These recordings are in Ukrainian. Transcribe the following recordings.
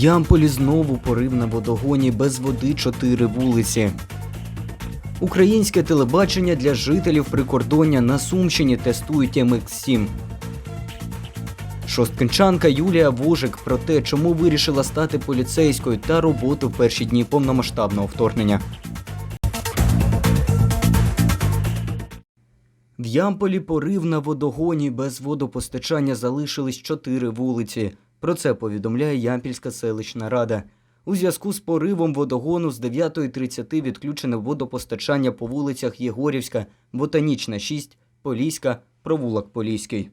Ямполі знову порив на водогоні без води чотири вулиці. Українське телебачення для жителів прикордоння на Сумщині тестують МХ7. Шосткинчанка Юлія Вожик про те, чому вирішила стати поліцейською та роботу в перші дні повномасштабного вторгнення. В Ямполі порив на водогоні без водопостачання залишились чотири вулиці. Про це повідомляє Ямпільська селищна рада. У зв'язку з поривом водогону з 9.30 відключене водопостачання по вулицях Єгорівська, Ботанічна 6, Поліська, Провулок Поліський.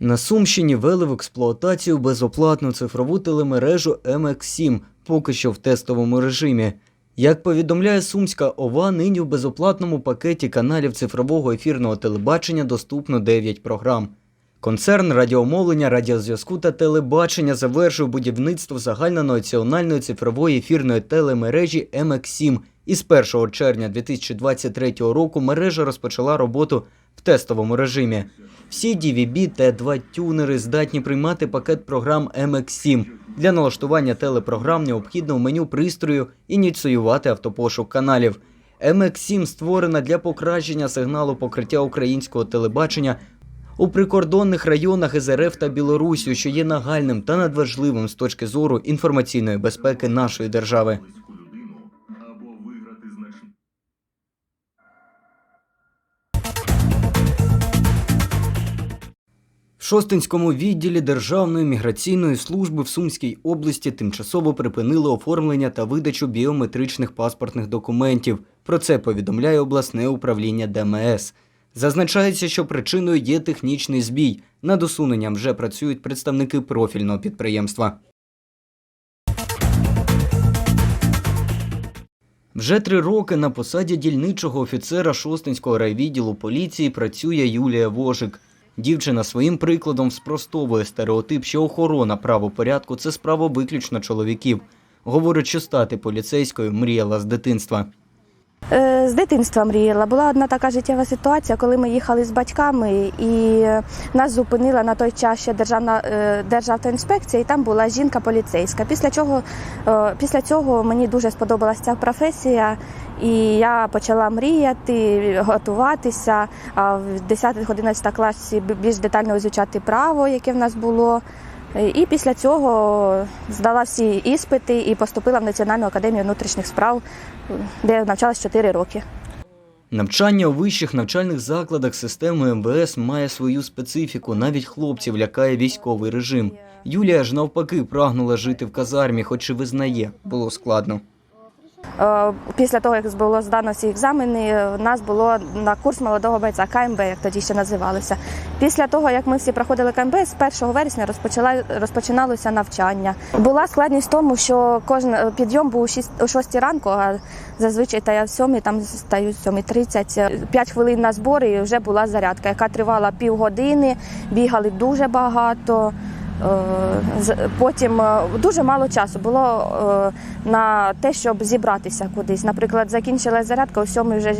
На Сумщині ввели в експлуатацію безоплатну цифрову телемережу MX7, поки що в тестовому режимі. Як повідомляє Сумська ОВА, нині в безоплатному пакеті каналів цифрового ефірного телебачення доступно 9 програм. Концерн радіомовлення, радіозв'язку та телебачення завершив будівництво загальнонаціональної цифрової ефірної телемережі MX7. І з 1 червня 2023 року мережа розпочала роботу в тестовому режимі. Всі DVB T2 тюнери здатні приймати пакет програм MX7. Для налаштування телепрограм необхідно в меню пристрою ініціювати автопошук каналів. MX7 створена для покращення сигналу покриття українського телебачення у прикордонних районах із РФ та Білорусію, що є нагальним та надважливим з точки зору інформаційної безпеки нашої держави. Шостинському відділі Державної міграційної служби в Сумській області тимчасово припинили оформлення та видачу біометричних паспортних документів. Про це повідомляє обласне управління ДМС. Зазначається, що причиною є технічний збій. Над усуненням вже працюють представники профільного підприємства. Вже три роки на посаді дільничого офіцера Шостинського райвідділу поліції працює Юлія Вожик. Дівчина своїм прикладом спростовує стереотип, що охорона правопорядку це справа виключно чоловіків. Говорить, що стати поліцейською мріяла з дитинства. Е, З дитинства мріяла. Була одна така життєва ситуація, коли ми їхали з батьками, і нас зупинила на той час ще державна е, державтоінспекція, і там була жінка поліцейська. Після чого е, після цього мені дуже сподобалася ця професія, і я почала мріяти, готуватися. В 10-11 класі більш детально вивчати право, яке в нас було. І після цього здала всі іспити і поступила в Національну академію внутрішніх справ, де навчалась 4 роки. Навчання у вищих навчальних закладах системи МВС має свою специфіку. Навіть хлопців лякає військовий режим. Юлія ж навпаки прагнула жити в казармі, хоч і визнає, було складно. Е, Після того, як було здано всі екзамени, у нас було на курс молодого бойця КМБ, як тоді ще називалося. Після того, як ми всі проходили КМБ, з 1 вересня розпочала розпочиналося навчання. Була складність в тому, що кожен е, підйом був у 6, о 6 ранку, а зазвичай та я в 7, там стаю в 7.30. 5 хвилин на збори і вже була зарядка, яка тривала півгодини, бігали дуже багато. Е, Потім е, дуже мало часу було е, на те, щоб зібратися кудись. Наприклад, закінчила зарядка, у сьомій вже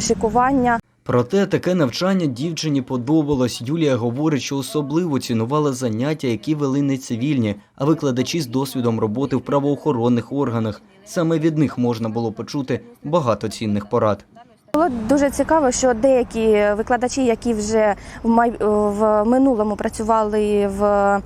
шикування. Проте таке навчання дівчині подобалось. Юлія говорить, що особливо цінувала заняття, які вели не цивільні, а викладачі з досвідом роботи в правоохоронних органах. Саме від них можна було почути багато цінних порад. Було дуже цікаво, що деякі викладачі, які вже в май... в минулому працювали в, е,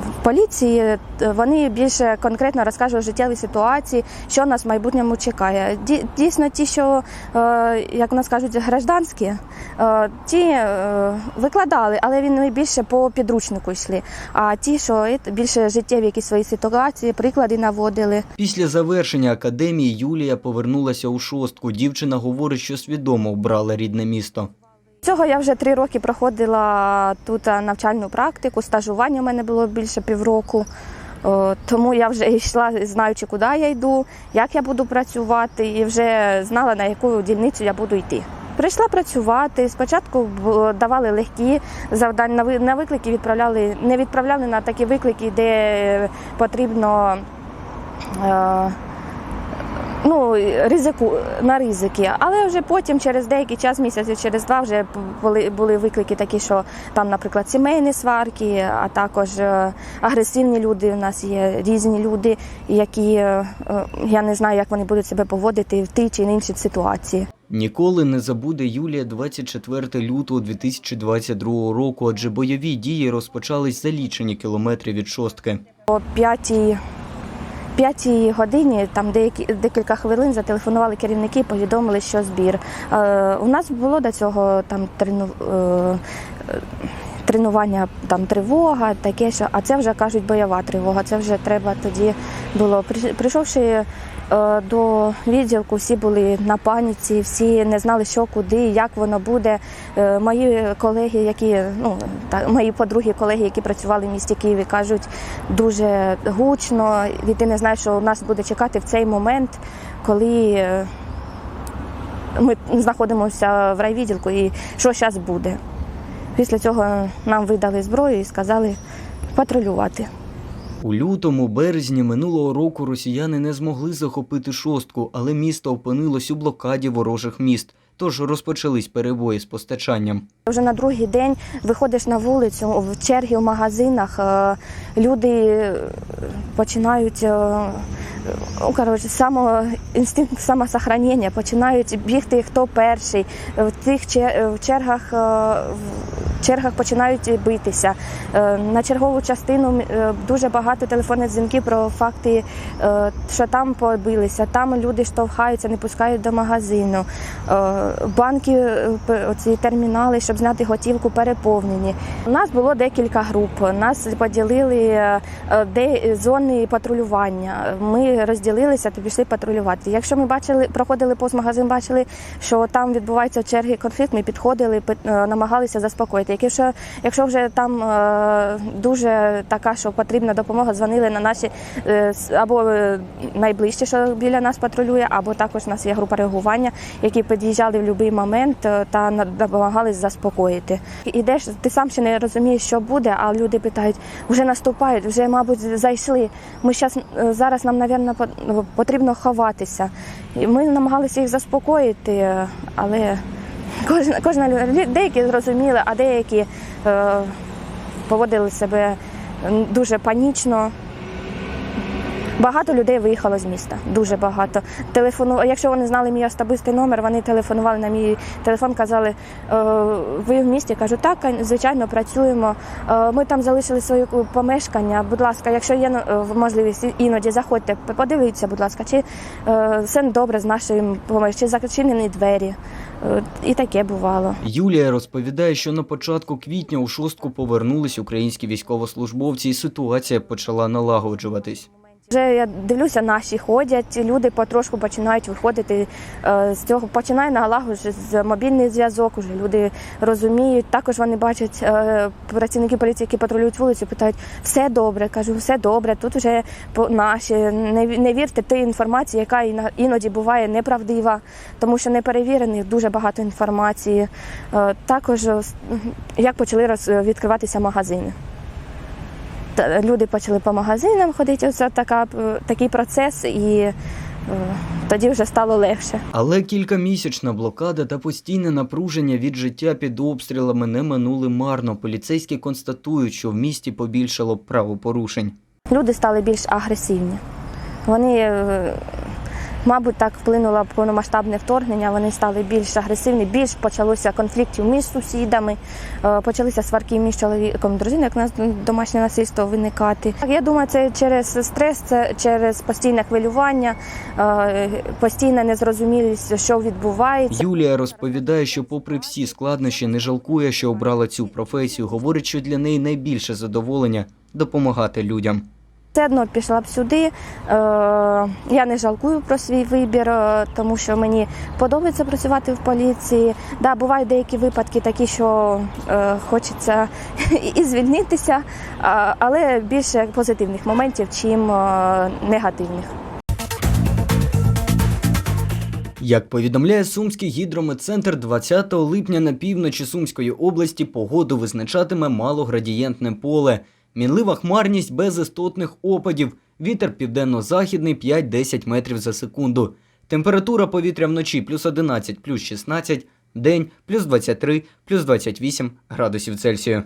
в поліції, вони більше конкретно розкажуть життєві ситуації, що нас в майбутньому чекає. Ді- Дійсно, ті, що е, як нас кажуть, гражданські, е, ті е, викладали, але вони більше по підручнику йшли. А ті, що е, більше життєві якісь свої ситуації, приклади наводили. Після завершення академії Юлія повернулася у шостку. Дівчина говорить, що свідомо обрала рідне місто. Цього я вже три роки проходила тут е, навчальну практику. Стажування у мене було більше півроку. Тому я вже йшла, знаючи, куди я йду, як я буду працювати, і вже знала, на яку дільницю я буду йти. Прийшла працювати. Спочатку давали легкі завдання на ви- на виклики відправляли, не відправляли на такі виклики, де потрібно е, ну, ризику, на ризики. Але вже потім, через деякий час, місяців, через два, вже були, були виклики такі, що там, наприклад, сімейні сварки, а також е, агресивні люди. У нас є різні люди, які е, е, я не знаю, як вони будуть себе поводити в тій чи іншій ситуації. Ніколи не забуде Юлія 24 лютого 2022 року, адже бойові дії розпочались за лічені кілометри від шостки. О п'ятій п'ятій годині, там деякі декілька хвилин зателефонували керівники, повідомили, що збір. Е, у нас було до цього там трену, е, тренування, там тривога, таке, що а це вже кажуть бойова тривога. Це вже треба тоді було. При- Прийшовши до відділку, всі були на паніці, всі не знали, що куди, як воно буде. Е, Мої колеги, які ну та мої подруги, колеги, які працювали в місті Києві, кажуть дуже гучно, і ти не знаєш, що нас буде чекати в цей момент, коли е, ми знаходимося в райвідділку і що зараз буде. Після цього нам видали зброю і сказали патрулювати. У лютому, березні минулого року росіяни не змогли захопити шостку, але місто опинилось у блокаді ворожих міст. Тож розпочались перебої з постачанням. Вже на другий день виходиш на вулицю в черги в магазинах. е, Люди е, починають е, ну, коротше, само інстинкт самосохранення, починають бігти хто перший. В тих в чергах чергах починають битися. Е, На чергову частину е, дуже багато телефонних дзвінків про факти, е, що там побилися, там люди штовхаються, не пускають до магазину. Банки, оці термінали, щоб зняти готівку, переповнені. У нас було декілька груп. Нас поділили де зони патрулювання. Ми розділилися та пішли патрулювати. Якщо ми бачили, проходили повз магазин, бачили, що там відбуваються черги конфлікт, ми підходили, намагалися заспокоїти. Якщо, якщо вже там е, дуже така, що потрібна допомога, дзвонили на наші е, або е, найближче, що біля нас патрулює, або також у нас є група реагування, які під'їжджали в будь-який момент та допомагали заспокоїти. Ідеш, ти сам ще не розумієш, що буде, а люди питають, вже наступають, вже, мабуть, зайшли. Ми щас, зараз нам, мабуть, потрібно ховатися. Ми намагалися їх заспокоїти, але кожна, кожна деякі зрозуміли, а деякі е, поводили себе дуже панічно. Багато людей виїхало з міста, дуже багато. Телефону... Якщо вони знали мій особистий номер, вони телефонували на мій телефон, казали, «Е, ви в місті? Кажу, так, звичайно, працюємо. Е, Ми там залишили своє помешкання. Будь ласка, якщо є е, можливість, іноді заходьте, подивіться, будь ласка, чи все добре з нашим помешканням, чи зачинені двері. І таке бувало. Юлія розповідає, що на початку квітня у шостку повернулись українські військовослужбовці, і ситуація почала налагоджуватись. Вже я дивлюся, наші ходять, люди потрошку починають виходити е, з цього. Починає налагоджуватися мобільний зв'язок. Уже люди розуміють. Також вони бачать е, працівники поліції, які патрулюють вулицю, питають, все добре. Кажу, все добре. Тут вже наші. Не, вірте тій інформації, яка іноді буває неправдива, тому що неперевірених дуже багато інформації. Е, Також як почали роз- відкриватися магазини. Та- люди почали по магазинам ходити. Оце така, е, такий процес, і е, тоді вже стало легше. Але кількамісячна блокада та постійне напруження від життя під обстрілами не минули марно. Поліцейські констатують, що в місті побільшало правопорушень. Люди стали більш агресивні. Вони, е, мабуть, так вплинуло повномасштабне вторгнення. Вони стали більш агресивні, більш почалося конфліктів між сусідами, е, почалися сварки між чоловіком і дружиною, як нас домашнє насильство виникати. Я думаю, це через стрес, це через постійне хвилювання, е, постійна незрозумілість, що відбувається. Юлія розповідає, що, попри всі складнощі, не жалкує, що обрала цю професію. Говорить, що для неї найбільше задоволення допомагати людям. Все одно пішла б сюди. Е, Я не жалкую про свій вибір, е, тому що мені подобається працювати в поліції. Да, бувають деякі випадки такі, що е, хочеться і звільнитися, але більше позитивних моментів, чим негативних. Як повідомляє Сумський гідрометцентр, 20 липня на півночі Сумської області погоду визначатиме малоградієнтне поле. Мінлива хмарність без істотних опадів. Вітер південно-західний 5-10 метрів за секунду. Температура повітря вночі плюс 11, плюс 16, день плюс 23, плюс 28 градусів Цельсію.